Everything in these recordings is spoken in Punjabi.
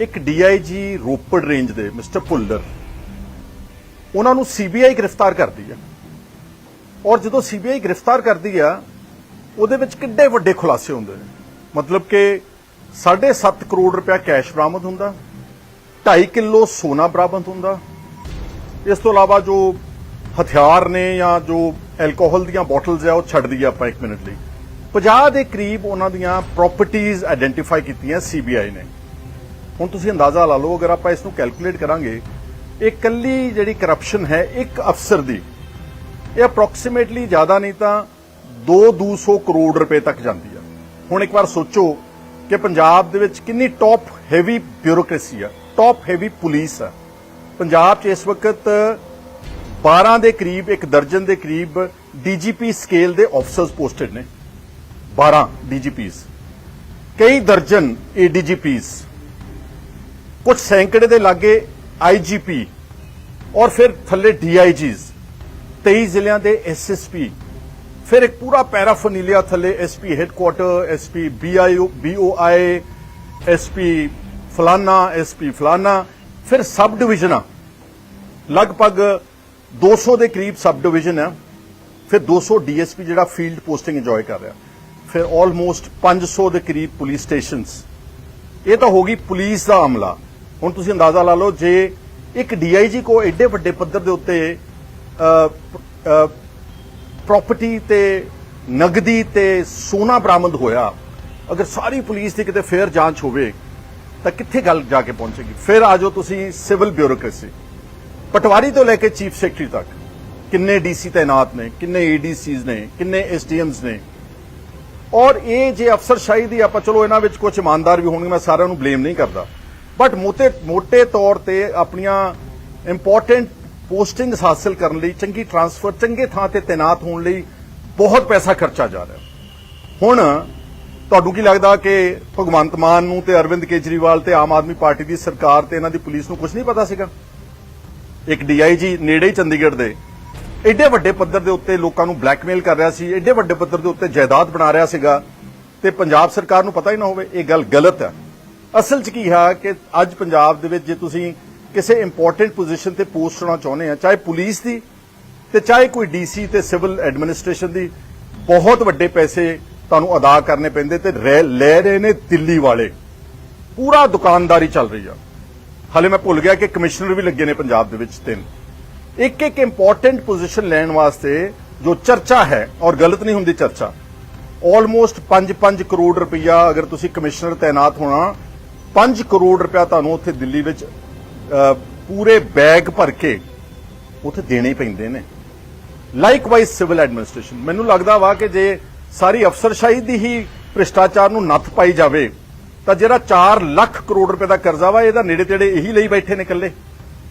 ਇੱਕ ਡੀਆਈਜੀ ਰੋਪੜ ਰੇਂਜ ਦੇ ਮਿਸਟਰ ਭੁੱਲਰ ਉਹਨਾਂ ਨੂੰ ਸੀਬੀਆਈ ਗ੍ਰਿਫਤਾਰ ਕਰਦੀ ਆ। ਔਰ ਜਦੋਂ ਸੀਬੀਆਈ ਗ੍ਰਿਫਤਾਰ ਕਰਦੀ ਆ, ਉਹਦੇ ਵਿੱਚ ਕਿੱਡੇ ਵੱਡੇ ਖੁਲਾਸੇ ਹੁੰਦੇ ਨੇ। ਮਤਲਬ ਕਿ 7.5 ਕਰੋੜ ਰੁਪਇਆ ਕੈਸ਼ ਬਰਾਮਦ ਹੁੰਦਾ 2.5 ਕਿਲੋ ਸੋਨਾ ਬਰਾਮਦ ਹੁੰਦਾ। ਇਸ ਤੋਂ ਇਲਾਵਾ ਜੋ ਹਥਿਆਰ ਨੇ ਜਾਂ ਜੋ ਐਲਕੋਹਲ ਦੀਆਂ ਬੋਟਲਸ ਆ, ਉਹ ਛੱਡ ਦਈਏ ਆਪਾਂ 1 ਮਿੰਟ ਲਈ। 50 ਦੇ ਕਰੀਬ ਉਹਨਾਂ ਦੀਆਂ ਪ੍ਰਾਪਰਟੀਆਂ ਆਇਡੈਂਟੀਫਾਈ ਕੀਤੀਆਂ ਸੀਬੀਆਈ ਨੇ। ਹੁਣ ਤੁਸੀਂ ਅੰਦਾਜ਼ਾ ਲਾ ਲਓ, ਅਗਰ ਆਪਾਂ ਇਸ ਨੂੰ ਕੈਲਕੂਲੇਟ ਕਰਾਂਗੇ, ਇਹ ਕੱਲੀ ਜਿਹੜੀ ਕਰਪਸ਼ਨ ਹੈ, ਇੱਕ ਅਫਸਰ ਦੀ, ਇਹ ਅਪਰੋਕਸੀਮੇਟਲੀ ਜ਼ਿਆਦਾ ਨਹੀਂ ਤਾਂ 2-200 ਕਰੋੜ ਰੁਪਏ ਤੱਕ ਜਾਂਦੀ ਆ। ਹੁਣ ਇੱਕ ਵਾਰ ਸੋਚੋ ਕਿ ਪੰਜਾਬ ਦੇ ਵਿੱਚ ਕਿੰਨੀ ਟੌਪ ਹੈਵੀ ਬਿਊਰੋਕ੍ਰੇਸੀ ਆ ਟੌਪ ਹੈਵੀ ਪੁਲਿਸ ਆ। ਪੰਜਾਬ 'ਚ ਇਸ ਵਕਤ 12 ਦੇ ਕਰੀਬ, ਇੱਕ ਦਰਜਨ ਦੇ ਕਰੀਬ ਡੀਜੀਪੀ ਸਕੇਲ ਦੇ ਆਫਸਰਸ ਪੋਸਟਡ ਨੇ। 12 ਡੀਜੀਪੀਸ ਕਈ ਦਰਜਨ ਏਡੀਜੀਪੀਸ ਕੁਝ ਸੈਂਕੜੇ ਦੇ ਲਾਗੇ ਆਈਜੀਪੀ ਔਰ ਫਿਰ ਥੱਲੇ ਡੀਆਈਜੀਸ 23 ਜ਼ਿਲ੍ਹਿਆਂ ਦੇ ਐਸਐਸਪੀ ਫਿਰ ਇੱਕ ਪੂਰਾ ਪੈਰਾਫਨੀਲੀਆ ਥੱਲੇ SP headquarter SP BIO BOI SP ਫਲਾਨਾ ਐਸਪੀ ਫਲਾਨਾ, ਫਿਰ ਸਬ ਡਿਵੀਜ਼ਨਾਂ ਲਗਭਗ 200 ਦੇ ਕਰੀਬ ਸਬ ਡਿਵੀਜ਼ਨ ਹੈ ਫਿਰ 200 ਡੀਐਸਪੀ ਜਿਹੜਾ ਫੀਲਡ ਪੋਸਟਿੰਗ ਇੰਜੋਏ ਕਰ ਰਿਹਾ। ਫਿਰ ਆਲਮੋਸਟ 500 ਦੇ ਕਰੀਬ ਪੁਲਿਸ ਸਟੇਸ਼ਨਸ। ਇਹ ਤਾਂ ਹੋ ਗਈ ਪੁਲਿਸ ਦਾ ਅਮਲਾ ਹੁਣ ਤੁਸੀਂ ਅੰਦਾਜ਼ਾ ਲਾ ਲਓ, ਜੇ ਇੱਕ ਡੀਆਈਜੀ ਕੋ ਐਡੇ ਵੱਡੇ ਪੱਧਰ ਦੇ ਉੱਤੇ ਪ੍ਰਾਪਰਟੀ ਤੇ ਨਗਦੀ ਤੇ ਸੋਨਾ ਬਰਾਮਦ ਹੋਇਆ, ਅਗਰ ਸਾਰੀ ਪੁਲਿਸ ਦੀ ਕਿਤੇ ਫੇਅਰ ਜਾਂਚ ਹੋਵੇ, ਤਾਂ ਕਿੱਥੇ ਗੱਲ ਜਾ ਕੇ ਪਹੁੰਚੇਗੀ? ਫਿਰ ਆਜੋ ਤੁਸੀਂ ਸਿਵਲ ਬਿਊਰੋਕ੍ਰੇਸੀ। ਪਟਵਾਰੀ ਤੋਂ ਲੈ ਕੇ ਚੀਫ ਸੈਕਟਰੀ ਤੱਕ, ਕਿੰਨੇ ਡੀਸੀ ਤਾਇਨਾਤ ਨੇ, ਕਿੰਨੇ ਏਡੀਸੀਜ਼ ਨੇ, ਕਿੰਨੇ ਐਸਡੀਐਮਸ ਨੇ। ਔਰ ਇਹ ਜੇ ਅਫਸਰਸ਼ਾਹੀ ਦੀ ਆਪਾਂ, ਚਲੋ ਇਹਨਾਂ ਵਿੱਚ ਕੁਝ ਇਮਾਨਦਾਰ ਵੀ ਹੋਣਗੇ, ਮੈਂ ਸਾਰਿਆਂ ਨੂੰ ਬਲੇਮ ਨਹੀਂ ਕਰਦਾ। ਬਟ ਮੋਟੇ ਮੋਟੇ ਤੌਰ ਤੇ ਆਪਣੀਆਂ ਇੰਪੋਰਟੈਂਟ ਪੋਸਟਿੰਗਸ ਹਾਸਲ ਕਰਨ ਲਈ, ਚੰਗੀ ਟਰਾਂਸਫਰ ਚੰਗੇ ਥਾਂ ਤੇ ਤਾਇਨਾਤ ਹੋਣ ਲਈ ਬਹੁਤ ਪੈਸਾ ਖਰਚਾ ਜਾ ਰਿਹਾ। ਹੁਣ ਤੁਹਾਨੂੰ ਕੀ ਲੱਗਦਾ ਕਿ ਭਗਵੰਤ ਮਾਨ ਨੂੰ ਤੇ ਅਰਵਿੰਦ ਕੇਜਰੀਵਾਲ ਤੇ ਆਮ ਆਦਮੀ ਪਾਰਟੀ ਦੀ ਸਰਕਾਰ ਤੇ ਇਹਨਾਂ ਦੀ ਪੁਲਿਸ ਨੂੰ ਕੁਝ ਨਹੀਂ ਪਤਾ ਸੀਗਾ? ਇੱਕ ਡੀਆਈਜੀ ਨੇੜੇ ਹੀ ਚੰਡੀਗੜ੍ਹ ਦੇ ਐਡੇ ਵੱਡੇ ਪੱਧਰ ਦੇ ਉੱਤੇ ਲੋਕਾਂ ਨੂੰ ਬਲੈਕਮੇਲ ਕਰ ਰਿਹਾ ਸੀ ਐਡੇ ਵੱਡੇ ਪੱਧਰ ਦੇ ਉੱਤੇ ਜਾਇਦਾਦ ਬਣਾ ਰਿਹਾ ਸੀਗਾ ਤੇ ਪੰਜਾਬ ਸਰਕਾਰ ਨੂੰ ਪਤਾ ਹੀ ਨਾ ਹੋਵੇ, ਇਹ ਗੱਲ ਗਲਤ ਹੈ। ਅਸਲ 'ਚ ਕੀ ਹੈ ਕਿ ਅੱਜ ਪੰਜਾਬ ਦੇ ਵਿੱਚ ਜੇ ਤੁਸੀਂ ਕਿਸੇ ਇੰਪੋਰਟੈਂਟ ਪੋਜੀਸ਼ਨ ਤੇ ਪੋਸਟ ਹੋਣਾ ਚਾਹੁੰਦੇ ਆ, ਚਾਹੇ ਪੁਲਿਸ ਦੀ ਤੇ ਚਾਹੇ ਕੋਈ ਡੀਸੀ ਤੇ ਸਿਵਲ ਐਡਮਿਨਿਸਟ੍ਰੇਸ਼ਨ ਦੀ, ਬਹੁਤ ਵੱਡੇ ਪੈਸੇ ਤੁਹਾਨੂੰ ਅਦਾ ਕਰਨੇ ਪੈਂਦੇ ਤੇ ਲੈ ਰਹੇ ਨੇ ਦਿੱਲੀ ਵਾਲੇ। ਪੂਰਾ ਦੁਕਾਨਦਾਰੀ ਚੱਲ ਰਹੀ ਆ। ਹਾਲੇ ਮੈਂ ਭੁੱਲ ਗਿਆ ਕਿ ਕਮਿਸ਼ਨਰ ਵੀ ਲੱਗੇ ਨੇ ਪੰਜਾਬ ਦੇ ਵਿੱਚ ਤਿੰਨ। ਇੱਕ ਇੱਕ ਇੰਪੋਰਟੈਂਟ ਪੋਜੀਸ਼ਨ ਲੈਣ ਵਾਸਤੇ ਜੋ ਚਰਚਾ ਹੈ, ਔਰ ਗਲਤ ਨਹੀਂ ਹੁੰਦੀ ਚਰਚਾ ਆਲਮੋਸਟ 5-5 ਕਰੋੜ ਰੁਪਈਆ ਅਗਰ ਤੁਸੀਂ ਕਮਿਸ਼ਨਰ ਤਾਇਨਾਤ ਹੋਣਾ 5 ਕਰੋੜ ਰੁਪਇਆ ਤੁਹਾਨੂੰ ਉੱਥੇ ਦਿੱਲੀ ਵਿੱਚ ਪੂਰੇ ਬੈਗ ਭਰ ਕੇ ਉੱਥੇ ਦੇਣੇ ਪੈਂਦੇ ਨੇ। ਲਾਈਕਵਾਈਜ਼ ਸਿਵਲ ਐਡਮਿਨਿਸਟ੍ਰੇਸ਼ਨ ਮੈਨੂੰ ਲੱਗਦਾ ਵਾ ਕਿ ਜੇ ਸਾਰੀ ਅਫਸਰਸ਼ਾਹੀ ਦੀ ਹੀ ਭ੍ਰਿਸ਼ਟਾਚਾਰ ਨੂੰ ਨੱਥ ਪਾਈ ਜਾਵੇ, ਤਾਂ ਜਿਹੜਾ 4 ਲੱਖ ਕਰੋੜ ਰੁਪਏ ਦਾ ਕਰਜ਼ਾ ਵਾ, ਇਹਦਾ ਨੇੜੇ ਤੇੜੇ ਇਹੀ ਲਈ ਬੈਠੇ ਨੇ ਇਕੱਲੇ।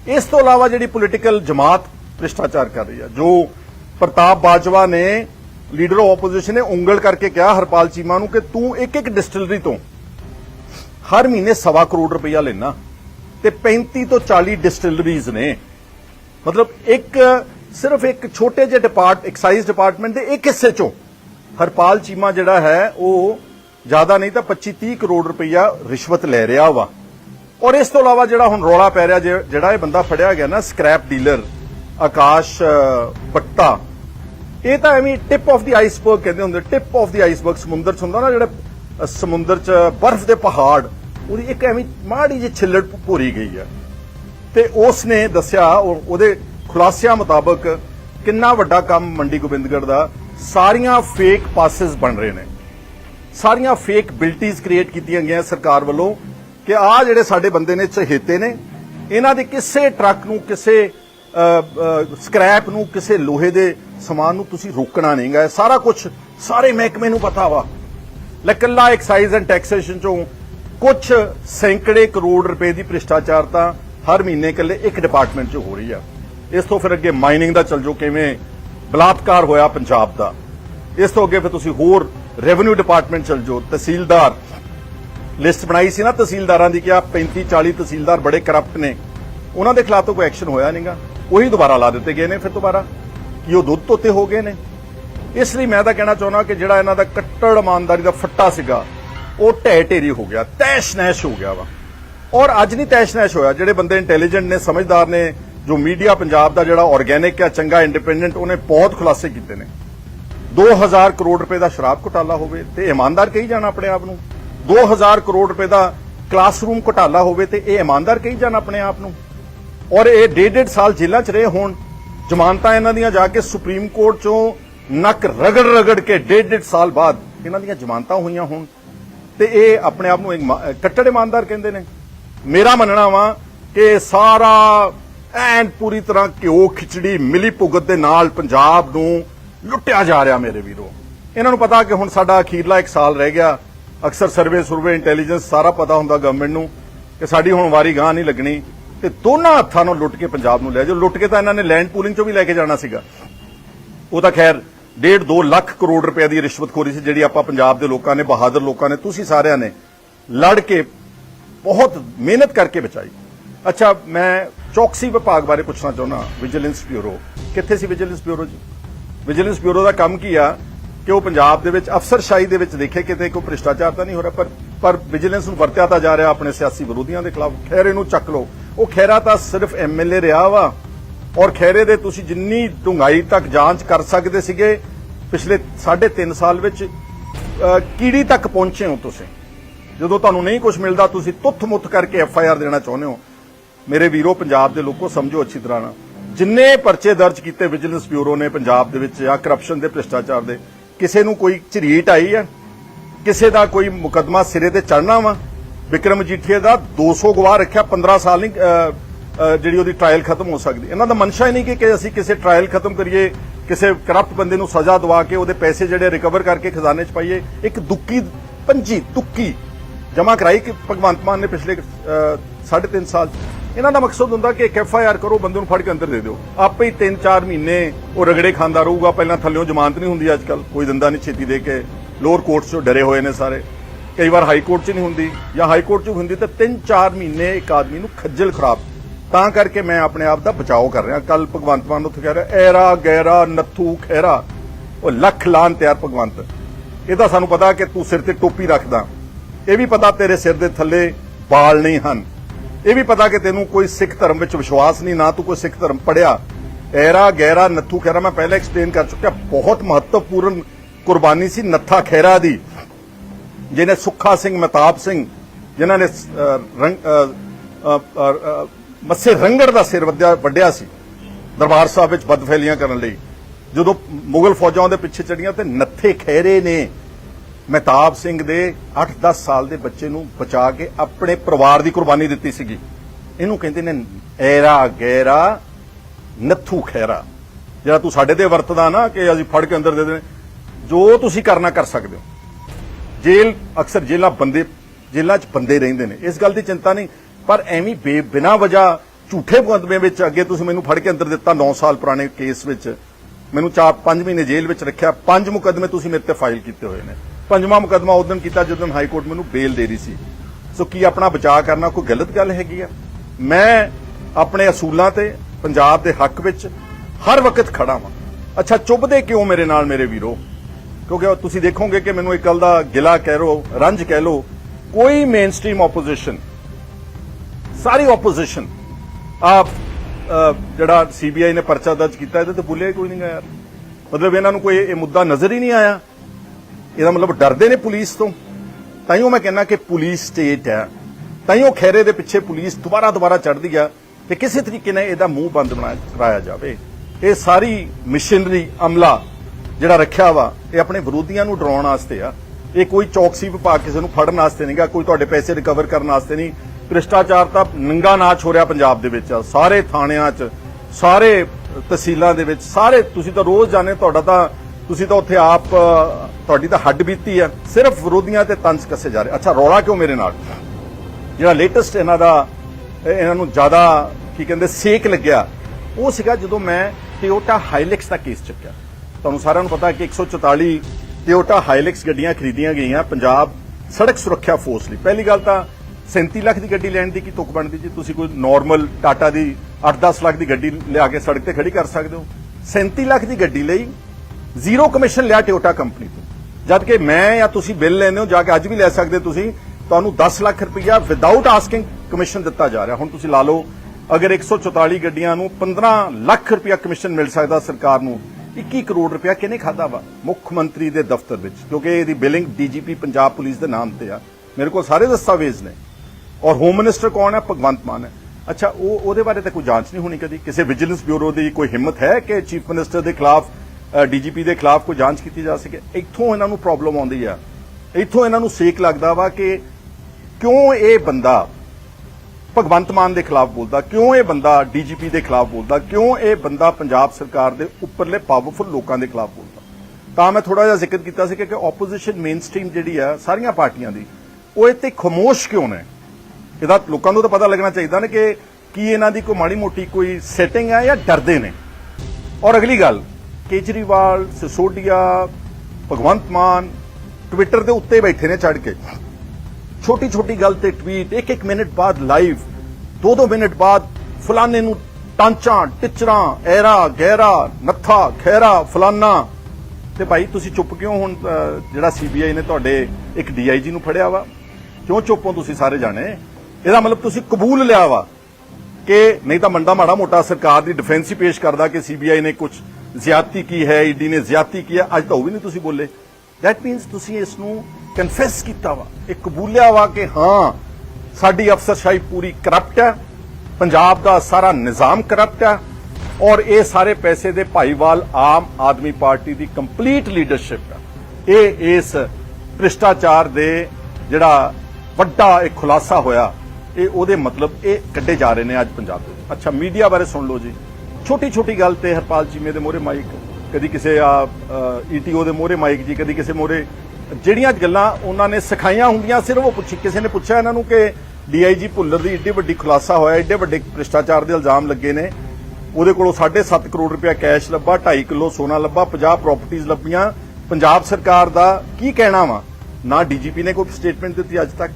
ਇਸ ਤੋਂ ਇਲਾਵਾ ਜਿਹੜੀ ਪੋਲੀਟੀਕਲ ਜਮਾਤ ਭ੍ਰਿਸ਼ਟਾਚਾਰ ਕਰ ਰਹੀ ਆ, ਜੋ ਪ੍ਰਤਾਪ ਬਾਜਵਾ ਨੇ ਲੀਡਰ ਆਫ ਆਪੋਜੀਸ਼ਨ ਨੇ ਉਂਗਲ ਕਰਕੇ ਕਿਹਾ ਹਰਪਾਲ ਚੀਮਾ ਨੂੰ ਕਿ ਤੂੰ ਇੱਕ ਇੱਕ ਡਿਸਟਿਲਰੀ ਤੋਂ ਹਰ ਮਹੀਨੇ ਸਵਾ ਕਰੋੜ ਰੁਪਈਆ ਲੈਣਾ ਤੇ 35 ਤੋਂ 40 ਡਿਸਟਿਲਰੀਜ਼ ਨੇ। ਮਤਲਬ ਇੱਕ, ਸਿਰਫ ਇੱਕ ਛੋਟੇ ਜਿਹੇ ਡਿਪਾਰਟ, ਐਕਸਾਈਜ਼ ਡਿਪਾਰਟਮੈਂਟ ਦੇ ਇੱਕ ਹਿੱਸੇ ਚੋਂ ਹਰਪਾਲ ਚੀਮਾ ਜਿਹੜਾ ਹੈ, ਉਹ ਜ਼ਿਆਦਾ ਨਹੀਂ ਤਾਂ 25 30 ਕਰੋੜ ਰੁਪਈਆ ਰਿਸ਼ਵਤ ਲੈ ਰਿਹਾ ਵਾ। ਔਰ ਇਸ ਤੋਂ ਇਲਾਵਾ ਜਿਹੜਾ ਹੁਣ ਰੌਲਾ ਪੈ ਰਿਹਾ ਜਿਹੜਾ ਇਹ ਬੰਦਾ ਫੜਿਆ ਗਿਆ ਨਾ, ਸਕ੍ਰੈਪ ਡੀਲਰ, ਆਕਾਸ਼ ਬੱਟਾ ਇਹ ਤਾਂ ਐਵੇਂ ਟਿਪ ਆਫ ਦੀ ਆਈਸਬਰਗ ਕਹਿੰਦੇ ਹੁੰਦੇ। ਟਿਪ ਆਫ ਦੀ ਆਈਸਬਰਗ ਸਮੁੰਦਰ ਚ ਹੁੰਦਾ ਨਾ, ਜਿਹੜਾ ਸਮੁੰਦਰ ਚ ਬਰਫ਼ ਦੇ ਪਹਾੜ। ਉਹਦੀ ਇੱਕ ਐਵੇਂ ਮਾੜੀ ਜਿਹੀ ਛਿੱਲੜ ਭੋਰੀ ਗਈ ਆ। ਤੇ ਉਸ ਨੇ ਦੱਸਿਆ, ਉਹ- ਉਹਦੇ ਖੁਲਾਸਿਆਂ ਮੁਤਾਬਕ ਕਿੰਨਾ ਵੱਡਾ ਕੰਮ ਮੰਡੀ ਗੋਬਿੰਦਗੜ੍ਹ ਦਾ, ਸਾਰੀਆਂ ਫੇਕ ਪਾਸਿਸ ਬਣ ਰਹੇ ਨੇ। ਸਾਰੀਆਂ ਫੇਕ ਬਿਲਟੀਜ਼ ਕ੍ਰੀਏਟ ਕੀਤੀਆਂ ਗਈਆਂ ਸਰਕਾਰ ਵੱਲੋਂ ਕਿ ਆਹ ਜਿਹੜੇ ਸਾਡੇ ਬੰਦੇ ਨੇ ਚਹੇਤੇ ਨੇ, ਇਹਨਾਂ ਦੇ ਕਿਸੇ ਟਰੱਕ ਨੂੰ, ਕਿਸੇ ਸਕ੍ਰੈਪ ਨੂੰ, ਕਿਸੇ ਲੋਹੇ ਦੇ ਸਮਾਨ ਨੂੰ ਤੁਸੀਂ ਰੋਕਣਾ ਨਹੀਂਗਾ। ਸਾਰਾ ਕੁਝ ਸਾਰੇ ਮਹਿਕਮੇ ਨੂੰ ਪਤਾ ਵਾ। ਲੈ ਐਕਸਾਈਜ਼ ਐਂਡ ਟੈਕਸੇਸ਼ਨ ਚੋਂ ਕੁਝ ਸੈਂਕੜੇ ਕਰੋੜ ਰੁਪਏ ਦੀ ਭ੍ਰਿਸ਼ਟਾਚਾਰ ਤਾਂ ਹਰ ਮਹੀਨੇ ਇਕੱਲੇ ਇੱਕ ਡਿਪਾਰਟਮੈਂਟ 'ਚ ਹੋ ਰਹੀ ਆ। ਇਸ ਤੋਂ ਫਿਰ ਅੱਗੇ ਮਾਈਨਿੰਗ ਦਾ ਚੱਲ ਜੋ ਕਿਵੇਂ ਬਲਾਤਕਾਰ ਹੋਇਆ ਪੰਜਾਬ ਦਾ। ਇਸ ਤੋਂ ਅੱਗੇ ਫਿਰ ਤੁਸੀਂ ਹੋਰ ਰੈਵਨਿਊ ਡਿਪਾਰਟਮੈਂਟ ਚੱਲ ਜੋ ਤਹਿਸੀਲਦਾਰ। ਲਿਸਟ ਬਣਾਈ ਸੀ ਨਾ ਤਹਿਸੀਲਦਾਰਾਂ ਦੀ ਕਿ ਆ 35 40 ਤਹਿਸੀਲਦਾਰ ਬੜੇ ਕਰਪਟ ਨੇ। ਉਹਨਾਂ ਦੇ ਖਿਲਾਫ ਤਾਂ ਕੋਈ ਐਕਸ਼ਨ ਹੋਇਆ ਨਹੀਂਗਾ ਉਹੀ ਦੁਬਾਰਾ ਲਾ ਦਿੱਤੇ ਗਏ ਨੇ ਫਿਰ ਦੁਬਾਰਾ। ਕਿ ਉਹ ਦੁੱਧ ਤੋਤੇ ਹੋ ਗਏ ਨੇ। ਇਸ ਲਈ ਮੈਂ ਤਾਂ ਕਹਿਣਾ ਚਾਹੁੰਦਾ ਕਿ ਜਿਹੜਾ ਇਹਨਾਂ ਦਾ ਕੱਟੜ ਇਮਾਨਦਾਰੀ ਦਾ ਫੱਟਾ ਸੀਗਾ ਉਹ ਢਹਿ ਢੇਰੀ ਹੋ ਗਿਆ, ਤੈਸ਼ ਨੈਸ਼ ਹੋ ਗਿਆ ਵਾ। ਔਰ ਅੱਜ ਨਹੀਂ ਤੈਸ਼-ਨੈਸ਼ ਹੋਇਆ, ਜਿਹੜੇ ਬੰਦੇ ਇੰਟੈਲੀਜੈਂਟ ਨੇ, ਸਮਝਦਾਰ ਨੇ, ਜੋ ਮੀਡੀਆ ਪੰਜਾਬ ਦਾ ਜਿਹੜਾ ਆਰਗੈਨਿਕ ਹੈ ਚੰਗਾ ਇੰਡੀਪੈਂਡੈਂਟ ਉਹਨੇ ਬਹੁਤ ਖੁਲਾਸੇ ਕੀਤੇ ਨੇ। 2000 ਕਰੋੜ ਰੁਪਏ ਦਾ ਸ਼ਰਾਬ ਘੁਟਾਲਾ ਹੋਵੇ ਤੇ ਇਮਾਨਦਾਰ ਕਹੀ ਜਾਣ ਆਪਣੇ ਆਪ ਨੂੰ। 2000 ਕਰੋੜ ਰੁਪਏ ਦਾ ਕਲਾਸਰੂਮ ਘੁਟਾਲਾ ਹੋਵੇ ਤੇ ਇਹ ਇਮਾਨਦਾਰ ਕਹੀ ਜਾਣ ਆਪਣੇ ਆਪ ਨੂੰ। ਔਰ ਇਹ ਡੇਢ ਡੇਢ ਸਾਲ ਜੇਲ੍ਹਾਂ 'ਚ ਰਹੇ ਹੋਣ, ਜ਼ਮਾਨਤਾਂ ਇਹਨਾਂ ਦੀਆਂ ਜਾ ਕੇ ਸੁਪਰੀਮ ਕੋਰਟ 'ਚੋਂ ਨੱਕ ਰਗੜ ਰਗੜ ਕੇ ਡੇਢ ਡੇਢ ਸਾਲ ਬਾਅਦ ਇਹਨਾਂ ਦੀਆਂ ਜ਼ਮਾਨਤਾਂ ਹੋਈਆਂ ਹੋਣ। ਤੇ ਇਹ ਆਪਣੇ ਆਪ ਨੂੰ ਇੱਕ ਕੱਟੜ ਇਮਾਨਦਾਰ ਕਹਿੰਦੇ ਨੇ। ਮੇਰਾ ਮੰਨਣਾ ਵਾ ਕਿ ਸਾਰਾ ਐਨ ਪੂਰੀ ਤਰ੍ਹਾਂ ਘਿਓ, ਖਿਚੜੀ, ਮਿਲੀ ਭੁਗਤ ਦੇ ਨਾਲ ਪੰਜਾਬ ਨੂੰ ਲੁੱਟਿਆ ਜਾ ਰਿਹਾ ਮੇਰੇ ਵੀਰੋ। ਇਹਨਾਂ ਨੂੰ ਪਤਾ ਕਿ ਹੁਣ ਸਾਡਾ ਅਖੀਰਲਾ ਇੱਕ ਸਾਲ ਰਹਿ ਗਿਆ। ਅਕਸਰ ਸਰਵੇ, ਸੁਰਵੇ, ਇੰਟੈਲੀਜੈਂਸ ਸਾਰਾ ਪਤਾ ਹੁੰਦਾ ਗਵਰਨਮੈਂਟ ਨੂੰ ਕਿ ਸਾਡੀ ਹੁਣ ਵਾਰੀ ਗਾਂ ਨਹੀਂ ਲੱਗਣੀ ਤੇ ਦੋਨਾਂ ਹੱਥਾਂ ਨੂੰ ਲੁੱਟ ਕੇ ਪੰਜਾਬ ਨੂੰ ਲੈ ਜਾਓ। ਲੁੱਟ ਕੇ ਤਾਂ ਇਹਨਾਂ ਨੇ ਲੈਂਡ ਪੂਲਿੰਗ ਚੋਂ ਵੀ ਲੈ ਕੇ ਜਾਣਾ ਸੀਗਾ। ਉਹ ਤਾਂ ਖੈਰ ਡੇਢ 2 ਲੱਖ ਕਰੋੜ ਰੁਪਏ ਦੀ ਰਿਸ਼ਵਤਖੋਰੀ ਸੀ, ਜਿਹੜੀ ਆਪਾਂ ਪੰਜਾਬ ਦੇ ਲੋਕਾਂ ਨੇ, ਬਹਾਦਰ ਲੋਕਾਂ ਨੇ, ਤੁਸੀਂ ਸਾਰਿਆਂ ਨੇ ਲੜ ਕੇ ਬਹੁਤ ਮਿਹਨਤ ਕਰਕੇ ਬਚਾਈ। ਅੱਛਾ, ਮੈਂ ਚੌਕਸੀ ਵਿਭਾਗ ਬਾਰੇ ਪੁੱਛਣਾ ਚਾਹੁੰਦਾ ਵਿਜੀਲੈਂਸ ਬਿਊਰੋ। ਕਿੱਥੇ ਸੀ ਵਿਜੀਲੈਂਸ ਬਿਊਰੋ ਜੀ? ਵਿਜੀਲੈਂਸ ਬਿਊਰੋ ਦਾ ਕੰਮ ਕੀ ਆ ਕਿ ਉਹ ਪੰਜਾਬ ਦੇ ਵਿੱਚ ਅਫਸਰਸ਼ਾਹੀ ਦੇ ਵਿੱਚ ਦੇਖੇ ਕਿਤੇ ਕੋਈ ਭ੍ਰਿਸ਼ਟਾਚਾਰ ਤਾਂ ਨਹੀਂ ਹੋ ਰਿਹਾ, ਪਰ ਪਰ ਵਿਜੀਲੈਂਸ ਨੂੰ ਵਰਤਿਆ ਤਾਂ ਜਾ ਰਿਹਾ ਆਪਣੇ ਸਿਆਸੀ ਵਿਰੋਧੀਆਂ ਦੇ ਖਿਲਾਫ। ਖੈਰ ਇਹਨੂੰ ਚੱਕ ਲਓ। ਉਹ ਖੈਰਾ ਤਾਂ ਸਿਰਫ ਐਮਐਲਏ ਰਿਹਾ ਵਾ। ਔਰ ਖੈਰੇ ਦੇ ਤੁਸੀਂ ਜਿੰਨੀ ਡੂੰਘਾਈ ਤੱਕ ਜਾਂਚ ਕਰ ਸਕਦੇ ਸੀਗੇ ਪਿਛਲੇ 3.5 ਸਾਲ ਵਿੱਚ ਅਹ, ਕੀੜੀ ਤੱਕ ਪਹੁੰਚੇ ਹੋ ਤੁਸੀਂ? ਜਦੋਂ ਤੁਹਾਨੂੰ ਨਹੀਂ ਕੁਝ ਮਿਲਦਾ ਤੁਸੀਂ ਤੁੱਥ-ਮੁੱਥ ਕਰਕੇ ਐਫ ਆਈ ਆਰ ਦੇਣਾ ਚਾਹੁੰਦੇ ਹੋ। ਮੇਰੇ ਵੀਰੋ ਪੰਜਾਬ ਦੇ ਲੋਕੋ ਸਮਝੋ ਅੱਛੀ ਤਰ੍ਹਾਂ ਨਾਲ ਜਿੰਨੇ ਪਰਚੇ ਦਰਜ ਕੀਤੇ ਵਿਜੀਲੈਂਸ ਬਿਊਰੋ ਨੇ ਪੰਜਾਬ ਦੇ ਵਿੱਚ ਜਾਂ ਕਰਪਸ਼ਨ ਦੇ ਭ੍ਰਿਸ਼ਟਾਚਾਰ ਦੇ ਕਿਸੇ ਨੂੰ ਕੋਈ ਝਰੀਟ ਆਈ ਹੈ ਕਿਸੇ ਦਾ ਕੋਈ ਮੁਕਦਮਾ ਸਿਰੇ ਤੇ ਚੜਨਾ ਵਾ? ਵਿਕਰਮ ਜੀਠੀਆ ਦਾ 200 ਗਵਾਹ ਰੱਖਿਆ 15 ਸਾਲ ਨਹੀਂ ਜਿਹੜੀ ਉਹਦੀ ਟ੍ਰਾਇਲ ਖਤਮ ਹੋ ਸਕਦੀ। ਇਹਨਾਂ ਦਾ ਮਨਸ਼ਾ ਹੀ ਨਹੀਂ ਕਿ- ਅਸੀਂ ਕਿਸੇ ਟ੍ਰਾਇਲ ਖਤਮ ਕਰੀਏ, ਕਿਸੇ ਕਰਪਟ ਬੰਦੇ ਨੂੰ ਸਜ਼ਾ ਦਵਾ ਕੇ ਉਹਦੇ ਪੈਸੇ ਜਿਹੜੇ ਰਿਕਵਰ ਕਰਕੇ ਖਜ਼ਾਨੇ 'ਚ ਪਾਈਏ। ਇੱਕ ਦੁੱਕੀ, ਪੰਜੀ ਤੁੱਕੀ ਜਮਾ ਕਰਾਈ ਕਿ ਭਗਵੰਤ ਮਾਨ ਨੇ ਪਿਛਲੇ 3.5 ਸਾਲ 'ਚ। ਇਹਨਾਂ ਦਾ ਮਕਸਦ ਹੁੰਦਾ ਕਿ ਇੱਕ ਐਫ ਆਈ ਆਰ ਕਰੋ, ਬੰਦੇ ਨੂੰ ਫੜ ਕੇ ਅੰਦਰ ਦੇ ਦਿਓ। ਆਪੇ ਹੀ 3-4 ਮਹੀਨੇ ਉਹ ਰਗੜੇ ਖਾਂਦਾ ਰਹੂਗਾ। ਪਹਿਲਾਂ ਥੱਲਿਓਂ ਜ਼ਮਾਨਤ ਨਹੀਂ ਹੁੰਦੀ ਅੱਜ ਕੱਲ ਕੋਈ ਦੰਦਾ ਨਹੀਂ ਛੇਤੀ ਦੇ ਕੇ। ਲੋਅਰ ਕੋਰਟਸ 'ਚੋਂ ਡਰੇ ਹੋਏ ਨੇ ਸਾਰੇ। ਕਈ ਵਾਰ ਹਾਈ ਕੋਰਟ 'ਚ ਨਹੀਂ ਹੁੰਦੀ। ਜਾਂ ਹਾਈ ਕੋਰਟ 'ਚ ਹੁੰਦੀ ਤਾਂ 3-4 ਮਹੀਨੇ ਇੱਕ ਆਦਮੀ ਨੂੰ ਖੱਜਲ ਖਰਾਬ ਤਾਂ ਕਰਕੇ ਮੈਂ ਆਪਣੇ ਆਪ ਦਾ ਬਚਾਓ ਕਰ ਰਿਹਾ। ਕੱਲ ਭਗਵੰਤ ਮਾਨ ਉੱਥੇ ਕਹਿ ਰਿਹਾ, ਐਰਾ, ਗੈਰਾ, ਨੱਥੂ ਖੈਰਾ ਉਹ ਲੱਖ ਲਾਨ ਤਿਆਰ ਭਗਵੰਤ। ਇਹ ਤਾਂ ਸਾਨੂੰ ਪਤਾ ਕਿ ਤੂੰ ਸਿਰ ਤੇ ਟੋਪੀ ਰੱਖਦਾ। ਇਹ ਵੀ ਪਤਾ ਤੇਰੇ ਸਿਰ ਦੇ ਥੱਲੇ ਵਾਲ ਨਹੀਂ ਹਨ। ਇਹ ਵੀ ਪਤਾ ਕਿ ਤੈਨੂੰ ਕੋਈ ਸਿੱਖ ਧਰਮ ਵਿੱਚ ਵਿਸ਼ਵਾਸ ਨਹੀਂ, ਨਾ ਤੂੰ ਕੋਈ ਸਿੱਖ ਧਰਮ ਪੜਿਆ ਐਰਾ, ਗੈਰਾ, ਨੱਥੂ ਖੈਰਾ ਮੈਂ ਪਹਿਲਾਂ ਐਕਸਪਲੇਨ ਕਰ ਚੁੱਕਿਆ। ਬਹੁਤ ਮਹੱਤਵਪੂਰਨ ਕੁਰਬਾਨੀ ਸੀ ਨੱਥਾ ਖੈਰਾ ਦੀ। ਜਿਹਨੇ ਸੁੱਖਾ ਸਿੰਘ, ਮਹਿਤਾਬ ਸਿੰਘ ਜਿਨ੍ਹਾਂ ਨੇ ਮੱਸੇ ਰੰਗੜ ਦਾ ਸਿਰ ਵੱਧਿਆ ਵੱਡਿਆ ਸੀ ਦਰਬਾਰ ਸਾਹਿਬ ਵਿੱਚ ਬਦਫੈਲੀਆਂ ਕਰਨ ਲਈ। ਜਦੋਂ ਮੁਗਲ ਫੌਜਾਂ ਦੇ ਪਿੱਛੇ ਚੜੀਆਂ ਤੇ ਨੱਥੇ ਖੈਰੇ ਨੇ ਮਹਿਤਾਬ ਸਿੰਘ ਦੇ 8-10 ਸਾਲ ਦੇ ਬੱਚੇ ਨੂੰ ਬਚਾ ਕੇ ਆਪਣੇ ਪਰਿਵਾਰ ਦੀ ਕੁਰਬਾਨੀ ਦਿੱਤੀ ਸੀਗੀ। ਇਹਨੂੰ ਕਹਿੰਦੇ ਨੇ ਐਰਾ ਗੈਰਾ ਨੱਥੂ ਖੈਰਾ ਜਿਹੜਾ ਤੂੰ ਸਾਡੇ ਤੇ ਵਰਤਦਾ ਨਾ ਕਿ ਅਸੀਂ ਫੜ ਕੇ ਅੰਦਰ ਦੇ ਦੇਣੇ। ਜੋ ਤੁਸੀਂ ਕਰਨਾ ਕਰ ਸਕਦੇ ਹੋ। ਜੇਲ੍ਹ ਅਕਸਰ ਜੇਲ੍ਹਾਂ ਬੰਦੇ ਜੇਲ੍ਹਾਂ 'ਚ ਬੰਦੇ ਰਹਿੰਦੇ ਨੇ। ਇਸ ਗੱਲ ਦੀ ਚਿੰਤਾ ਨਹੀਂ। ਪਰ ਐਵੇਂ ਬੇ ਬਿਨਾ ਵਜ੍ਹਾ ਝੂਠੇ ਮੁਕੱਦਮੇ ਵਿੱਚ ਅੱਗੇ ਤੁਸੀਂ ਮੈਨੂੰ ਫੜ ਕੇ ਅੰਦਰ ਦਿੱਤਾ 9 ਸਾਲ ਪੁਰਾਣੇ ਕੇਸ ਵਿੱਚ। ਮੈਨੂੰ ਚਾਰ 5 ਮਹੀਨੇ ਜੇਲ੍ਹ ਵਿੱਚ ਰੱਖਿਆ। ਪੰਜ ਮੁਕੱਦਮੇ ਤੁਸੀਂ ਮੇਰੇ ਤੇ ਫਾਈਲ ਕੀਤੇ ਹੋਏ ਨੇ। ਪੰਜਵਾਂ ਮੁਕੱਦਮਾ ਦਿਨ ਕੀਤਾ ਜਦੋਂ ਹਾਈ ਕੋਰਟ ਮੈਨੂੰ ਬੇਲ ਦੇ ਰਹੀ ਸੀ। ਸੋ ਕੀ ਆਪਣਾ ਬਚਾਅ ਕਰਨਾ ਕੋਈ ਗਲਤ ਗੱਲ ਹੈਗੀ ਆ? ਮੈਂ ਆਪਣੇ ਅਸੂਲਾਂ ਤੇ, ਪੰਜਾਬ ਦੇ ਹੱਕ ਵਿੱਚ ਹਰ ਵਕਤ ਖੜਾ ਹਾਂ ਅੱਛਾ, ਚੁੱਭਦੇ ਕਿਉਂ ਮੇਰੇ ਨਾਲ ਮੇਰੇ ਵੀਰੋ? ਕਿਉਂਕਿ ਤੁਸੀਂ ਦੇਖੋਗੇ ਕਿ ਮੈਨੂੰ ਇੱਕ ਗੱਲ ਦਾ ਗਿਲਾ ਕਹਿ ਰੋ ਰੰਜ ਕਹਿ ਲੋ ਕੋਈ ਮੇਨ ਸਟ੍ਰੀਮ ਆਪੋਜੀਸ਼ਨ ਸਾਰੀ ਆਪੋਜੀਸ਼ਨ ਆ ਜਿਹੜਾ ਸੀਬੀਆਈ ਨੇ ਪਰਚਾ ਦਰਜ ਕੀਤਾ, ਇਹਦੇ ਤੇ ਬੁੱਲੇ ਕੋਈ ਨਹੀਂ ਗਾ ਯਾਰ। ਮਤਲਬ ਇਹਨਾਂ ਨੂੰ ਕੋਈ ਇਹ ਮੁੱਦਾ ਨਜ਼ਰ ਹੀ ਨਹੀਂ ਆਇਆ। ਇਹਦਾ ਮਤਲਬ ਡਰਦੇ ਨੇ ਪੁਲਿਸ ਤੋਂ। ਤਾਈਓ ਮੈਂ ਕਹਿੰਦਾ ਕਿ ਪੁਲਿਸ ਸਟੇਟ ਹੈ। ਤਾਂ ਹੀ ਉਹ ਖੈਰੇ ਦੇ ਪਿੱਛੇ ਪੁਲਿਸ ਦੁਬਾਰਾ ਦੁਬਾਰਾ ਚੜਦੀ ਆ ਤੇ ਕਿਸੇ ਤਰੀਕੇ ਨਾਲ ਇਹਦਾ ਮੂੰਹ ਬੰਦ ਬਣਾਇਆ ਕਰਾਇਆ ਜਾਵੇ। ਇਹ ਸਾਰੀ ਮਸ਼ੀਨਰੀ ਅਮਲਾ ਜਿਹੜਾ ਰੱਖਿਆ ਵਾ, ਇਹ ਆਪਣੇ ਵਿਰੋਧੀਆਂ ਨੂੰ ਡਰਾਉਣ ਵਾਸਤੇ ਆ। ਇਹ ਕੋਈ ਚੌਕਸੀ ਵਿਭਾਗ ਕਿਸੇ ਨੂੰ ਫੜਨ ਵਾਸਤੇ ਨਹੀਂਗਾ ਕੋਈ ਤੁਹਾਡੇ ਪੈਸੇ ਰਿਕਵਰ ਕਰਨ ਵਾਸਤੇ ਨਹੀਂ ਭ੍ਰਿਸ਼ਟਾਚਾਰ ਤਾਂ ਨੰਗਾ ਨਾਚ ਹੋ ਰਿਹਾ ਪੰਜਾਬ ਦੇ ਵਿੱਚ। ਸਾਰੇ ਥਾਣਿਆਂ 'ਚ, ਸਾਰੇ ਤਹਿਸੀਲਾਂ ਦੇ ਵਿੱਚ, ਸਾਰੇ ਤੁਸੀਂ ਤਾਂ ਰੋਜ਼ ਜਾਣੇ ਤੁਹਾਡਾ ਤਾਂ, ਤੁਸੀਂ ਤਾਂ ਉੱਥੇ ਆਪ, ਤੁਹਾਡੀ ਤਾਂ ਹੱਡ ਬੀਤੀ ਆ ਸਿਰਫ ਵਿਰੋਧੀਆਂ ਤੇ ਤੰਜ ਕੱਸੇ ਜਾ ਰਹੇ। ਅੱਛਾ, ਰੌਲਾ ਕਿਉਂ ਮੇਰੇ ਨਾਲ? ਜਿਹੜਾ ਲੇਟੈਸਟ ਇਹਨਾਂ ਦਾ ਇਹਨਾਂ ਨੂੰ ਜ਼ਿਆਦਾ, ਕੀ ਕਹਿੰਦੇ, ਸੇਕ ਲੱਗਿਆ। ਉਹ ਸੀਗਾ ਜਦੋਂ ਮੈਂ ਟਿਓਟਾ ਹਾਈਲੈਕਸ ਦਾ ਕੇਸ ਚੱਕਿਆ। ਤੁਹਾਨੂੰ ਸਾਰਿਆਂ ਨੂੰ ਪਤਾ ਕਿ 144 ਟਿਓਟਾ ਹਾਈਲੈਕਸ ਗੱਡੀਆਂ ਖਰੀਦੀਆਂ ਗਈਆਂ ਪੰਜਾਬ ਸੜਕ ਸੁਰੱਖਿਆ ਫੋਰਸ ਲਈ। ਪਹਿਲੀ ਗੱਲ ਤਾਂ 37 ਲੱਖ ਦੀ ਗੱਡੀ ਲੈਣ ਦੀ ਕੀ ਤੁਕ ਬਣਦੀ ਜੀ? ਤੁਸੀਂ ਕੋਈ ਨਾਰਮਲ ਟਾਟਾ ਦੀ 8-10 ਲੱਖ ਦੀ ਗੱਡੀ ਲਿਆ ਕੇ ਸੜਕ ਤੇ ਖੜੀ ਕਰ ਸਕਦੇ ਹੋ। 37 ਲੱਖ ਦੀ ਗੱਡੀ ਲਈ ਜ਼ੀਰੋ ਕਮਿਸ਼ਨ ਲਿਆ ਟਿਓਟਾ ਕੰਪਨੀ ਤੋਂ। ਜਦ ਕਿ ਮੈਂ ਜਾਂ ਤੁਸੀਂ ਬਿੱਲ ਲੈਂਦੇ ਹੋ, ਜਾ ਕੇ ਅੱਜ ਵੀ ਲੈ ਸਕਦੇ ਹੋ ਤੁਸੀਂ। ਤੁਹਾਨੂੰ 10 ਲੱਖ ਰੁਪਈਆ ਵਿਦਆਊਟ ਆਸਕਿੰਗ ਕਮਿਸ਼ਨ ਦਿੱਤਾ ਜਾ ਰਿਹਾ। ਹੁਣ ਤੁਸੀਂ ਲਾ ਲਓ, ਅਗਰ 144 ਗੱਡੀਆਂ ਨੂੰ 15 ਲੱਖ ਰੁਪਇਆ ਕਮਿਸ਼ਨ ਮਿਲ ਸਕਦਾ ਸਰਕਾਰ ਨੂੰ 21 ਕਰੋੜ ਰੁਪਇਆ ਕਿਹਨੇ ਖਾਦਾ ਵਾ? ਮੁੱਖ ਮੰਤਰੀ ਦੇ ਦਫ਼ਤਰ ਵਿੱਚ। ਕਿਉਂਕਿ ਇਹਦੀ ਬਿਲਿੰਗ ਡੀਜੀਪੀ ਪੰਜਾਬ ਪੁਲਿਸ ਦੇ ਨਾਮ ਤੇ ਆ। ਮੇਰੇ ਕੋਲ ਸਾਰੇ ਦਸਤਾਵੇਜ਼ ਨੇ। ਔਰ ਹੋਮ ਮਿਨਿਸਟਰ ਕੌਣ ਹੈ? ਭਗਵੰਤ ਮਾਨ ਹੈ। ਅੱਛਾ, ਉਹ, ਉਹਦੇ ਬਾਰੇ ਤਾਂ ਕੋਈ ਜਾਂਚ ਨਹੀਂ ਹੋਣੀ ਕਦੀ? ਕਿਸੇ ਵਿਜੀਲੈਂਸ ਬਿਊਰੋ ਦੀ ਕੋਈ ਹਿੰਮਤ ਹੈ ਕਿ ਚੀਫ ਮਿਨਿਸਟਰ ਦੇ ਖਿਲਾਫ ਡੀਜੀਪੀ ਦੇ ਖਿਲਾਫ ਕੋਈ ਜਾਂਚ ਕੀਤੀ ਜਾ ਸਕੇ? ਇੱਥੋਂ ਇਹਨਾਂ ਨੂੰ ਪ੍ਰੋਬਲਮ ਆਉਂਦੀ ਆ। ਇੱਥੋਂ ਇਹਨਾਂ ਨੂੰ ਸੇਕ ਲੱਗਦਾ ਵਾ ਕਿ ਕਿਉਂ ਇਹ ਬੰਦਾ ਭਗਵੰਤ ਮਾਨ ਦੇ ਖਿਲਾਫ ਬੋਲਦਾ? ਕਿਉਂ ਇਹ ਬੰਦਾ ਡੀਜੀਪੀ ਦੇ ਖਿਲਾਫ ਬੋਲਦਾ? ਕਿਉਂ ਇਹ ਬੰਦਾ ਪੰਜਾਬ ਸਰਕਾਰ ਦੇ ਉੱਪਰਲੇ ਪਾਵਰਫੁਲ ਲੋਕਾਂ ਦੇ ਖਿਲਾਫ ਬੋਲਦਾ? ਤਾਂ ਮੈਂ ਥੋੜਾ ਜਿਹਾ ਜ਼ਿਕਰ ਕੀਤਾ ਸੀ ਕਿ ਆਪੋਜੀਸ਼ਨ ਮੇਨ ਮੇਨਸਟ੍ਰੀਮ ਜਿਹੜੀ ਆ, ਸਾਰੀਆਂ ਪਾਰਟੀਆਂ ਦੀ, ਉਹ ਇੱਥੇ ਖਮੋਸ਼ ਕਿਉਂ ਨੇ? ਇਹਦਾ ਲੋਕਾਂ ਨੂੰ ਤਾਂ ਪਤਾ ਲੱਗਣਾ ਚਾਹੀਦਾ ਨਾ ਕਿ ਕੀ ਇਹਨਾਂ ਦੀ ਕੋਈ ਮਾੜੀ ਮੋਟੀ ਕੋਈ ਸੈਟਿੰਗ ਹੈ ਜਾਂ ਡਰਦੇ ਨੇ। ਔਰ ਅਗਲੀ ਗੱਲ ਕੇਜਰੀਵਾਲ ਸਿਸੋਡੀਆ ਭਗਵੰਤ ਮਾਨ ਟਵਿੱਟਰ ਦੇ ਉੱਤੇ ਬੈਠੇ ਨੇ ਚੜ ਕੇ। ਛੋਟੀ ਛੋਟੀ ਗੱਲ ਤੇ ਟਵੀਟ ਇੱਕ ਇੱਕ ਮਿੰਟ ਬਾਅਦ ਲਾਈਵ ਦੋ ਦੋ ਮਿੰਟ ਬਾਅਦ ਫਲਾਣੇ ਨੂੰ ਟਾਂਚਾਂ ਟਿਚਰਾਂ ਐਰਾ ਗਹਿਰਾ ਨੱਥਾ ਖੈਰਾ ਫਲਾਨਾ। ਤੇ ਭਾਈ ਤੁਸੀਂ ਚੁੱਪ ਕਿਉਂ ਹੁਣ ਅਹ, ਜਿਹੜਾ ਸੀਬੀਆਈ ਨੇ ਤੁਹਾਡੇ ਇੱਕ ਡੀਆਈਜੀ ਨੂੰ ਫੜਿਆ ਵਾ? ਕਿਉਂ ਚੁੱਪ ਹੋ ਤੁਸੀਂ ਸਾਰੇ ਜਾਣੇ? ਇਹਦਾ ਮਤਲਬ ਤੁਸੀਂ ਕਬੂਲ ਲਿਆ ਵਾ ਕਿ ਨਹੀਂ ਤਾਂ ਮੰਡਾ ਮਾੜਾ ਮੋਟਾ ਸਰਕਾਰ ਦੀ ਡਿਫੈਂਸ ਹੀ ਪੇਸ਼ ਕਰਦਾ ਕਿ ਸੀਬੀਆਈ ਨੇ ਕੁਝ ਜ਼ਿਆਦਤੀ ਕੀ ਹੈ ਈਡੀ ਨੇ ਜ਼ਿਆਦਤੀ ਕੀ ਹੈ, ਅੱਜ ਤਾਂ ਉਹ ਵੀ ਨਹੀਂ ਤੁਸੀਂ ਬੋਲੇ। ਦੈਟ ਮੀਨਸ ਤੁਸੀਂ ਇਸ ਨੂੰ ਕਨਫੈਸ ਕੀਤਾ ਵਾ, ਇਹ ਕਬੂਲਿਆ ਵਾ ਕਿ ਹਾਂ, ਸਾਡੀ ਅਫਸਰਸ਼ਾਹੀ ਪੂਰੀ ਕਰਪਟ ਹੈ, ਪੰਜਾਬ ਦਾ ਸਾਰਾ ਨਿਜ਼ਾਮ ਕਰਪਟ ਹੈ, ਔਰ ਇਹ ਸਾਰੇ ਪੈਸੇ ਦੇ ਭਾਈਵਾਲ ਆਮ ਆਦਮੀ ਪਾਰਟੀ ਦੀ ਕੰਪਲੀਟ ਲੀਡਰਸ਼ਿਪ ਹੈ। ਇਹ ਇਸ ਭ੍ਰਿਸ਼ਟਾਚਾਰ ਦੇ ਜਿਹੜਾ ਵੱਡਾ ਇੱਕ ਖੁਲਾਸਾ ਹੋਇਆ ਇਹ ਉਹਦੇ ਮਤਲਬ ਇਹ ਕੱਢੇ ਜਾ ਰਹੇ ਨੇ ਅੱਜ ਪੰਜਾਬ ਦੇ ਅੱਛਾ, ਮੀਡੀਆ ਬਾਰੇ ਸੁਣ ਲਓ ਜੀ। ਛੋਟੀ ਛੋਟੀ ਗੱਲ ਤੇ ਹਰਪਾਲ ਚੀਮੇ ਦੇ ਮੋਹਰੇ ਮਾਈਕ, ਕਦੀ ਕਿਸੇ ਆ ਈਟੀਓ ਦੇ ਮੋਹਰੇ ਮਾਈਕ ਜੀ, ਕਦੀ ਕਿਸੇ ਮੋਹਰੇ, ਜਿਹੜੀਆਂ ਗੱਲਾਂ ਉਹਨਾਂ ਨੇ ਸਿਖਾਈਆਂ ਹੁੰਦੀਆਂ, ਸਿਰਫ ਉਹ ਪੁੱਛੀ, ਕਿਸੇ ਨੇ ਪੁੱਛਿਆ ਇਹਨਾਂ ਨੂੰ ਕਿ ਡੀਆਈਜੀ ਭੁੱਲਰ ਦੀ ਏਡੀ ਵੱਡੀ ਖੁਲਾਸਾ ਹੋਇਆ, ਏਡੇ ਵੱਡੇ ਭ੍ਰਿਸ਼ਟਾਚਾਰ ਦੇ ਇਲਜ਼ਾਮ ਲੱਗੇ ਨੇ। ਉਹਦੇ ਕੋਲੋਂ 7.5 ਕਰੋੜ ਰੁਪਇਆ ਕੈਸ਼ ਲੱਭਾ 2.5 ਕਿਲੋ ਸੋਨਾ ਲੱਭਾ 50 ਪ੍ਰਾਪਰਟੀਆਂ ਲੱਭੀਆਂ। ਪੰਜਾਬ ਸਰਕਾਰ ਦਾ ਕੀ ਕਹਿਣਾ ਵਾ? ਨਾ ਡੀਜੀਪੀ ਨੇ ਕੋਈ ਸਟੇਟਮੈਂਟ ਦਿੱਤੀ ਅੱਜ ਤੱਕ।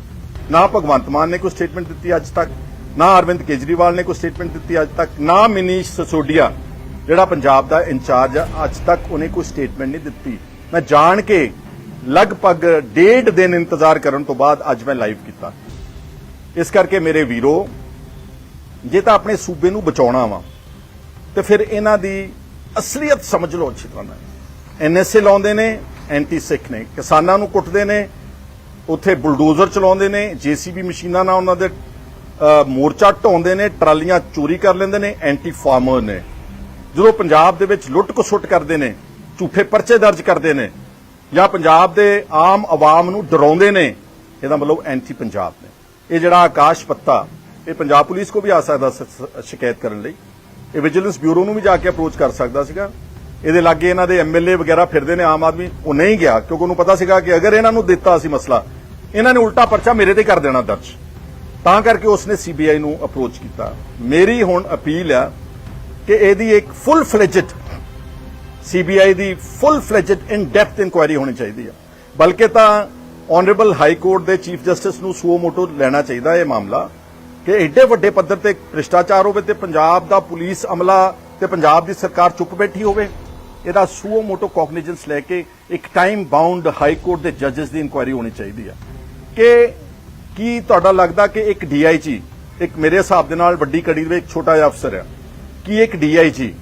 ਨਾ ਭਗਵੰਤ ਮਾਨ ਨੇ ਕੋਈ ਸਟੇਟਮੈਂਟ ਦਿੱਤੀ ਅੱਜ ਤੱਕ, ਨਾ ਅਰਵਿੰਦ ਕੇਜਰੀਵਾਲ ਨੇ ਕੋਈ ਸਟੇਟਮੈਂਟ ਦਿੱਤੀ ਅੱਜ ਤੱਕ, ਨਾ ਮਨੀਸ਼ ਸਸੋਡੀਆ, ਜਿਹੜਾ ਪੰਜਾਬ ਦਾ ਇੰਚਾਰਜ ਆ, ਅੱਜ ਤੱਕ ਉਹਨੇ ਕੋਈ ਸਟੇਟਮੈਂਟ ਨਹੀਂ ਦਿੱਤੀ। ਮੈਂ ਜਾਣ ਕੇ ਲਗਭਗ ਡੇਢ ਦਿਨ ਇੰਤਜ਼ਾਰ ਕਰਨ ਤੋਂ ਬਾਅਦ ਅੱਜ ਮੈਂ ਲਾਈਵ ਕੀਤਾ। ਇਸ ਕਰਕੇ ਮੇਰੇ ਵੀਰੋ, ਜੇ ਤਾਂ ਆਪਣੇ ਸੂਬੇ ਨੂੰ ਬਚਾਉਣਾ ਵਾ, ਤੇ ਫਿਰ ਇਹਨਾਂ ਦੀ ਅਸਲੀਅਤ ਸਮਝ ਲਓ ਅੱਛੀ ਤਰ੍ਹਾਂ ਨਾਲ। ਐਨਐਸਏ ਲਾਉਂਦੇ ਨੇ ਐਂਟੀ ਸਿੱਖ ਨੇ, ਕਿਸਾਨਾਂ ਨੂੰ ਕੁੱਟਦੇ ਨੇ ਉੱਥੇ ਬੁਲਡੋਜ਼ਰ ਚਲਾਉਂਦੇ ਨੇ, ਜੀਸੀਬੀ ਮਸ਼ੀਨਾਂ ਨਾਲ ਉਹਨਾਂ ਦੇ ਮੋਰਚਾ ਢਾਉਂਦੇ ਨੇ, ਟਰਾਲੀਆਂ ਚੋਰੀ ਕਰ ਲੈਂਦੇ ਨੇ ਐਂਟੀ ਫਾਰਮਰ ਨੇ। ਜਦੋਂ ਪੰਜਾਬ ਦੇ ਵਿੱਚ ਲੁੱਟ ਖਸੁੱਟ ਕਰਦੇ ਨੇ, ਝੂਠੇ ਪਰਚੇ ਦਰਜ ਕਰਦੇ ਨੇ, ਜਾਂ ਪੰਜਾਬ ਦੇ ਆਮ ਆਵਾਮ ਨੂੰ ਡਰਾਉਂਦੇ ਨੇ, ਇਹਦਾ ਮਤਲਬ ਐਂਟੀ ਪੰਜਾਬ ਨੇ। ਇਹ ਜਿਹੜਾ ਆਕਾਸ਼ ਪੱਤਾ, ਇਹ ਪੰਜਾਬ ਪੁਲਿਸ ਕੋ ਵੀ ਆ ਸਕਦਾ ਸ਼ਿਕਾਇਤ ਕਰਨ ਲਈ। ਇਹ ਵਿਜੀਲੈਂਸ ਬਿਊਰੋ ਨੂੰ ਵੀ ਜਾ ਕੇ ਅਪਰੋਚ ਕਰ ਸਕਦਾ ਸੀਗਾ। ਇਹਦੇ ਲਾਗੇ ਇਹਨਾਂ ਦੇ ਐਮਐਲਏ ਵਗੈਰਾ ਫਿਰਦੇ ਨੇ ਆਮ ਆਦਮੀ, ਉਹ ਨਹੀਂ ਗਿਆ, ਕਿਉਂਕਿ ਉਹਨੂੰ ਪਤਾ ਸੀਗਾ ਕਿ ਅਗਰ ਇਹਨਾਂ ਨੂੰ ਦਿੱਤਾ ਸੀ ਮਸਲਾ, ਇਹਨਾਂ ਨੇ ਉਲਟਾ ਪਰਚਾ ਮੇਰੇ ਤੇ ਕਰ ਦੇਣਾ ਦਰਜ। ਤਾਂ ਕਰਕੇ ਉਸਨੇ ਸੀਬੀਆਈ ਨੂੰ ਅਪਰੋਚ ਕੀਤਾ। ਮੇਰੀ ਹੁਣ ਅਪੀਲ ਆ ਕਿ ਇਹਦੀ ਇੱਕ full fledged CBI the full fledged in depth inquiry ਹੋਣੀ ਚਾਹੀਦੀ ਆ। ਬਲਕਿ ਤਾਂ ਆਨਰੇਬਲ ਹਾਈ ਕੋਰਟ ਦੇ ਚੀਫ ਜਸਟਿਸ ਨੂੰ ਸੂਓ ਮੋਟੋ ਲੈਣਾ ਚਾਹੀਦਾ ਇਹ ਮਾਮਲਾ, ਕਿ ਐਡੇ ਵੱਡੇ ਪੱਧਰ ਤੇ ਭ੍ਰਿਸ਼ਟਾਚਾਰ ਹੋਵੇ ਤੇ ਪੰਜਾਬ ਦਾ ਪੁਲਿਸ ਅਮਲਾ ਤੇ ਪੰਜਾਬ ਦੀ ਸਰਕਾਰ ਚੁੱਪ ਬੈਠੀ ਹੋਵੇ। ਇਹਦਾ ਸੂਓ ਮੋਟੋ ਕੌਗਨੀਜੈਂਸ ਲੈ ਕੇ ਇੱਕ ਟਾਈਮ ਬਾਉਂਡ ਹਾਈ ਕੋਰਟ ਦੇ ਜੱਜਸ ਦੀ ਇਨਕੁਆਇਰੀ ਹੋਣੀ ਚਾਹੀਦੀ ਆ। ਕਿ ਕੀ ਤੁਹਾਡਾ ਲੱਗਦਾ ਕਿ ਇੱਕ ਡੀਆਈਜੀ ਇੱਕ ਮੇਰੇ ਹਿਸਾਬ ਦੇ ਨਾਲ ਵੱਡੀ ਕੜੀ ਦੇ ਵਿੱਚ ਛੋਟਾ ਜਿਹਾ ਅਫਸਰ ਆ, ਕੀ ਇੱਕ ਡੀਆਈਜੀ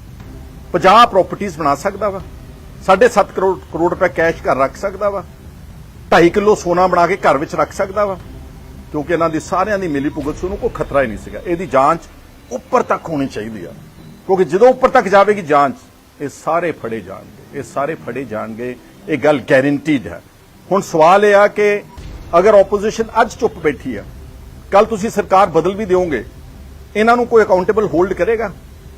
50 ਪ੍ਰਾਪਰਟੀਆਂ ਬਣਾ ਸਕਦਾ ਵਾ? 7.5 ਕਰੋੜ ਕਰੋੜ ਰੁਪਏ ਕੈਸ਼ ਘਰ ਰੱਖ ਸਕਦਾ ਵਾ? 2.5 ਕਿਲੋ ਸੋਨਾ ਬਣਾ ਕੇ ਘਰ ਵਿੱਚ ਰੱਖ ਸਕਦਾ ਵਾ? ਕਿਉਂਕਿ ਇਹਨਾਂ ਦੀ ਸਾਰਿਆਂ ਦੀ ਮਿਲੀ ਭੁਗਤ ਸੋਨੂੰ ਕੋਈ ਖਤਰਾ ਹੀ ਨਹੀਂ ਸੀਗਾ। ਇਹਦੀ ਜਾਂਚ ਉੱਪਰ ਤੱਕ ਹੋਣੀ ਚਾਹੀਦੀ ਆ। ਕਿਉਂਕਿ ਜਦੋਂ ਉੱਪਰ ਤੱਕ ਜਾਵੇਗੀ ਜਾਂਚ ਇਹ ਸਾਰੇ ਫੜੇ ਜਾਣਗੇ। ਇਹ ਸਾਰੇ ਫੜੇ ਜਾਣਗੇ। ਇਹ ਗੱਲ ਗਾਰੰਟੀਡ ਹੈ। ਹੁਣ ਸਵਾਲ ਇਹ ਆ ਕਿ ਅਗਰ ਆਪੋਜੀਸ਼ਨ ਅੱਜ ਚੁੱਪ ਬੈਠੀ ਆ ਕੱਲ ਤੁਸੀਂ ਸਰਕਾਰ ਬਦਲ ਵੀ ਦਿਓਗੇ, ਇਹਨਾਂ ਨੂੰ ਕੋਈ ਅਕਾਊਂਟੇਬਲ ਹੋਲਡ ਕਰੇਗਾ?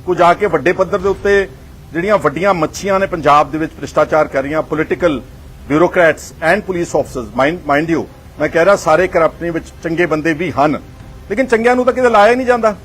ਕੋਈ ਜਾ ਕੇ ਵੱਡੇ ਪੱਧਰ ਦੇ ਉੱਤੇ ਜਿਹੜੀਆਂ ਵੱਡੀਆਂ ਮੱਛੀਆਂ ਨੇ ਪੰਜਾਬ ਦੇ ਵਿੱਚ ਭ੍ਰਿਸ਼ਟਾਚਾਰ ਕਰ ਰਹੀਆਂ political bureaucrats and police officers mind you ਮੈਂ ਕਹਿ ਰਿਹਾ ਸਾਰੇ ਕਰਪਟ ਵਿੱਚ ਚੰਗੇ ਬੰਦੇ ਵੀ ਹਨ, ਲੇਕਿਨ ਚੰਗਿਆਂ ਨੂੰ ਤਾਂ ਕਿਤੇ ਲਾਇਆ ਹੀ ਨਹੀਂ ਜਾਂਦਾ।